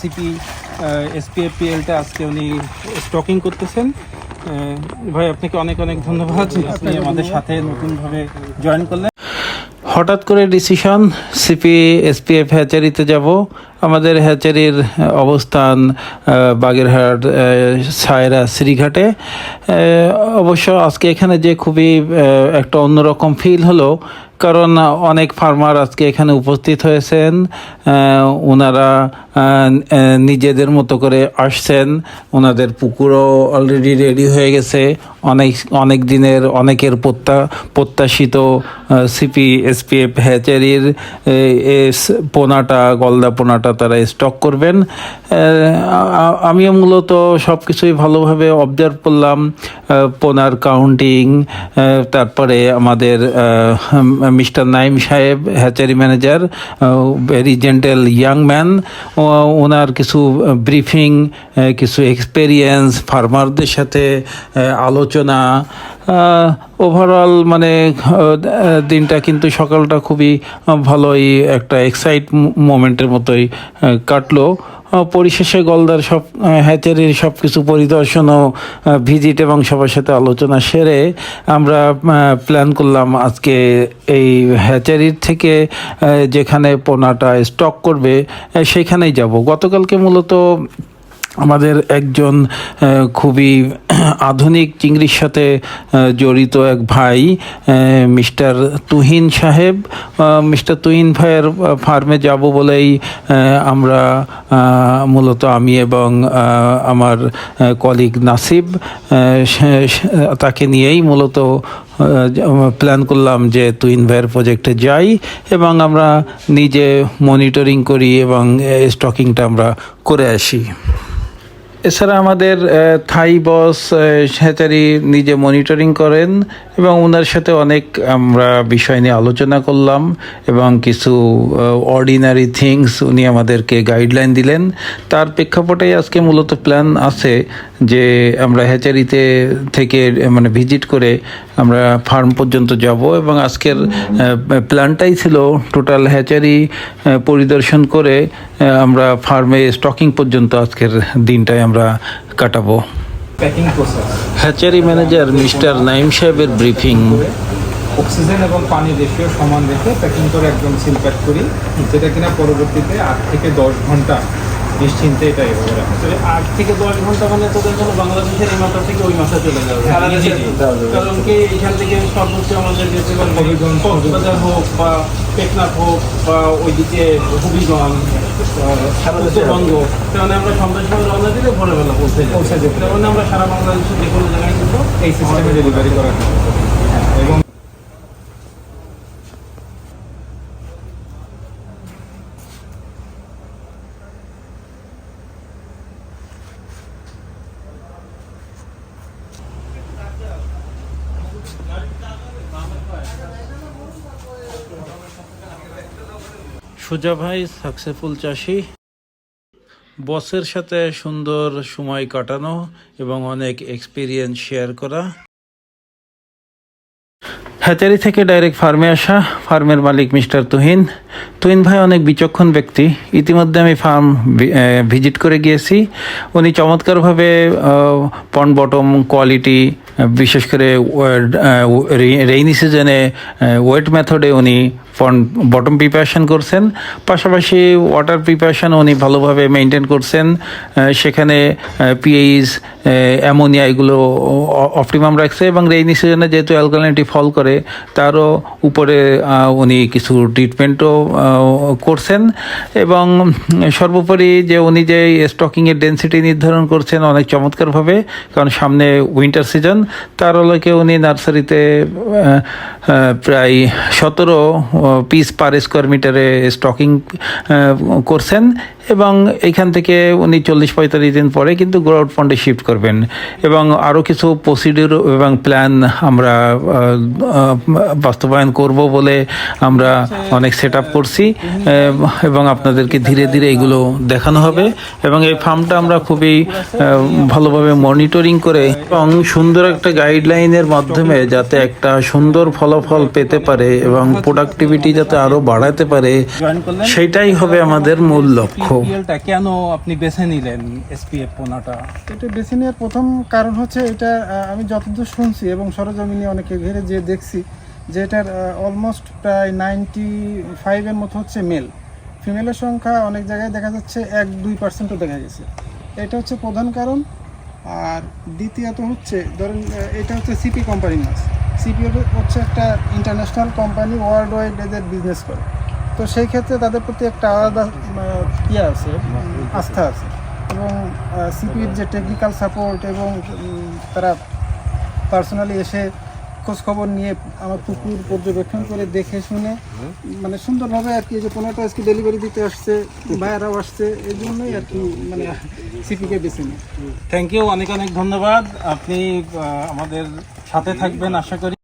CP এসপিএফপিএলটা আজকে উনি stocking করতেছেন। আহ, ভাই আপনাকে অনেক অনেক ধন্যবাদ। আপনি আমাদের সাথে নতুনভাবে জয়েন করলেন। হঠাৎ করে ডিসিশন সিপি এসপিএফ হ্যাচারিতে যাব। আমাদের হ্যাচারির অবস্থান বাগেরহাট সায়রা শ্রীঘাটে। অবশ্য আজকে এখানে যে খুবই একটা অন্যরকম ফিল হলো, কারণ অনেক ফার্মার আজকে এখানে উপস্থিত হয়েছেন ওনারা নিজেদের মতো করে আসছেন ওনাদের পুকুরও অলরেডি রেডি হয়ে গেছে, অনেক অনেক দিনের, অনেকের প্রত্যা প্রত্যাশিত সিপি এসপিএফ হ্যাচারির এস পোনাটা, গলদা পোনাটা তারা স্টক করবেন। আমিও মূলত সব কিছুই ভালোভাবে অবজার্ভ করলাম পোনার কাউন্টিং তারপরে আমাদের মিস্টার নাইম সাহেব hatchery manager very gentle young man ওনার কিছু ব্রিফিং কিছু এক্সপেরিয়েন্স ফার্মারদের সাথে আলোচনা ওভারঅল মানে দিনটা কিন্তু সকালটা খুবই ভালোই একটা এক্সাইট মোমেন্টের মতোই কাটলো। পরিশেষে গলদার সব হ্যাচারির সব কিছু পরিদর্শন ও ভিজিট এবং সবার সাথে আলোচনা সেরে আমরা প্ল্যান করলাম আজকে এই হ্যাচারির থেকে যেখানে পোনাটা স্টক করবে সেখানেই যাব। গতকালকে মূলত আমাদের একজন খুবই আধুনিক চিংড়ির সাথে জড়িত এক ভাই মিস্টার তুহিন সাহেব। মিস্টার তুহিন ভাইয়ের ফার্মে যাব বলেই আমরা মূলত আমি এবং আমার কলিগ নাসিব তাকে নিয়েই মূলত প্ল্যান করলাম যে তুইন ভাইয়ের প্রজেক্টে যাই এবং আমরা নিজে মনিটরিং করি এবং স্টকিংটা আমরা করে আসি। এছাড়া আমাদের থাই বস হ্যাচারি নিজে মনিটরিং করেন এবং ওনার সাথে অনেক আমরা বিষয় নিয়ে আলোচনা করলাম এবং কিছু অর্ডিনারি থিংস উনি আমাদেরকে গাইডলাইন দিলেন। তার প্রেক্ষাপটেই আজকে মূলত প্ল্যান আছে যে আমরা হ্যাচারিতে থেকে মানে ভিজিট করে আমরা ফার্ম পর্যন্ত যাব এবং আজকের প্ল্যানটাই ছিল টোটাল হ্যাচারি পরিদর্শন করে আমরা ফার্মে স্টকিং পর্যন্ত আজকের দিনটাই আমরা কাটাবো। হ্যাচারি ম্যানেজার মিস্টার নাইম সাহেবের ব্রিফিং অক্সিজেন এবং পানি রেশিও সমান রেখে প্যাকিং করে একদম সিল প্যাক করি। যেটা কিনা পরবর্তীতে আট থেকে দশ ঘণ্টা নিশ্চিন্তে এটা এভাবে রাখা আট থেকে দশ ঘণ্টা মানে তোদের জন্য বাংলাদেশের এই মাথা থেকে ওই মাথা চলে যাবে। কারণ কি এখান থেকে সর্বোচ্চ আমাদের হোক বা টেকনাফ হোক বা ওইদিকে হবিগঞ্জ উত্তরবঙ্গ তার মানে আমরা সন্ধ্যার সময় রওনা দিলে ভোরবেলা পৌঁছে পৌঁছে যেতে তার মানে আমরা সারা বাংলাদেশের যে কোনো জায়গায় কিন্তু এই সিস্টেমে ডেলিভারি জন্য। এবং সোজা ভাই সাকসেসফুল চাষি। বসের সাথে সুন্দর সময় কাটানো এবং অনেক এক্সপিরিয়েন্স শেয়ার করা। হ্যাচারি থেকে ডাইরেক্ট ফার্মে আসা ফার্মের মালিক মিস্টার তুহিন। তুহিন ভাই অনেক বিচক্ষণ ব্যক্তি। ইতিমধ্যে আমি ফার্ম ভিজিট করে গিয়েছি। উনি চমৎকারভাবে পন বটম কোয়ালিটি বিশেষ করে রেইনি সিজনে ওয়েট মেথডে উনি ফন বটম প্রিপারেশন করছেন। পাশাপাশি ওয়াটার প্রিপারেশন উনি ভালোভাবে মেনটেন করছেন। সেখানে পিএইচ অ্যামোনিয়া এগুলো অপটিমাম রাখছে এবং রেইনি সিজনে যেহেতু অ্যালকালিনিটি ফল করে, তারও উপরে উনি কিছু ট্রিটমেন্টও করছেন। এবং সর্বোপরি যে উনি যে স্টকিংয়ের ডেন্সিটি নির্ধারণ করছেন অনেক চমৎকারভাবে, কারণ সামনে উইন্টার সিজন তার আলোকে উনি নার্সারিতে প্রায় সতেরো পিস পার স্কোয়ার মিটারে স্টকিং করছেন। এবং এইখান থেকে উনি চল্লিশ পঁয়তাল্লিশ দিন পরে কিন্তু গ্রোআউট ফন্ডে শিফট করবেন। এবং আরও কিছু প্রসিডিউর এবং প্ল্যান আমরা বাস্তবায়ন করব বলে আমরা অনেক সেট আপ করছি এবং আপনাদেরকে ধীরে ধীরে এগুলো দেখানো হবে। এবং এই ফার্মটা আমরা খুবই ভালোভাবে মনিটরিং করে এবং সুন্দর একটা গাইডলাইনের মাধ্যমে যাতে একটা সুন্দর ফলাফল পেতে পারে এবং প্রোডাক্টিভিটি যাতে আরও বাড়াতে পারে সেটাই হবে আমাদের মূল লক্ষ্য। এসপিএলটা কেন আপনি বেছে নিলেন এসপিএফ পোনাটা এটা বেছে নেওয়ার প্রথম কারণ হচ্ছে এটা আমি যতদূর শুনছি এবং সরজমিনে অনেকে ঘিরে যে দেখছি যে এটার অলমোস্ট প্রায় নাইনটি ফাইভের মতো হচ্ছে মেল ফিমেলের সংখ্যা অনেক জায়গায় দেখা যাচ্ছে এক দুই পার্সেন্টও দেখা গেছে। এটা হচ্ছে প্রধান কারণ। আর দ্বিতীয়ত হচ্ছে ধরেন এটা হচ্ছে সিপি কোম্পানি মাছ সিপি হচ্ছে একটা ইন্টারন্যাশনাল কোম্পানি ওয়ার্ল্ড ওয়াইড এদের বিজনেস করে। তো সেই ক্ষেত্রে তাদের প্রতি একটা আলাদা ইয়ে আছে, আস্থা আছে। এবং সিপির যে টেকনিক্যাল সাপোর্ট এবং তারা পার্সোনালি এসে খোঁজ খবর নিয়ে আমার পুকুর পর্যবেক্ষণ করে দেখে শুনে মানে সুন্দরভাবে আর কি যে পনেরোটা আজকে ডেলিভারি দিতে আসছে, ভাইয়ারাও আসছে, এই জন্যই আর কি মানে সিপিকে বেছে নিই থ্যাংক ইউ অনেক অনেক ধন্যবাদ। আপনি আমাদের সাথে থাকবেন, আশা করি।